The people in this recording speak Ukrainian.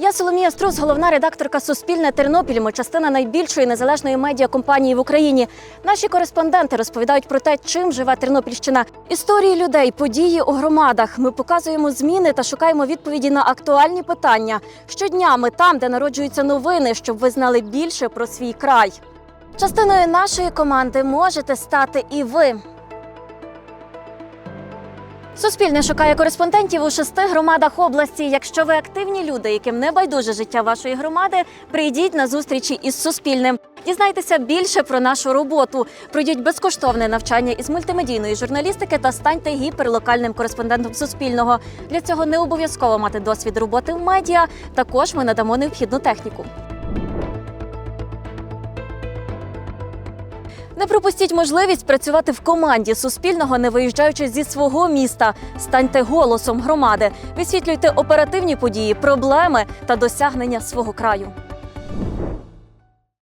Я Соломія Струс, головна редакторка Суспільне Тернопіль. Ми частина найбільшої незалежної медіакомпанії в Україні. Наші кореспонденти розповідають про те, чим живе Тернопільщина. Історії людей, події у громадах. Ми показуємо зміни та шукаємо відповіді на актуальні питання. Щодня ми там, де народжуються новини, щоб ви знали більше про свій край. Частиною нашої команди можете стати і ви. Суспільне шукає кореспондентів у шести громадах області. Якщо ви активні люди, яким не байдуже життя вашої громади, прийдіть на зустрічі із Суспільним. Дізнайтеся більше про нашу роботу. Пройдіть безкоштовне навчання із мультимедійної журналістики та станьте гіперлокальним кореспондентом Суспільного. Для цього не обов'язково мати досвід роботи в медіа. Також ми надамо необхідну техніку. Не пропустіть можливість працювати в команді Суспільного, не виїжджаючи зі свого міста. Станьте голосом громади, висвітлюйте оперативні події, проблеми та досягнення свого краю.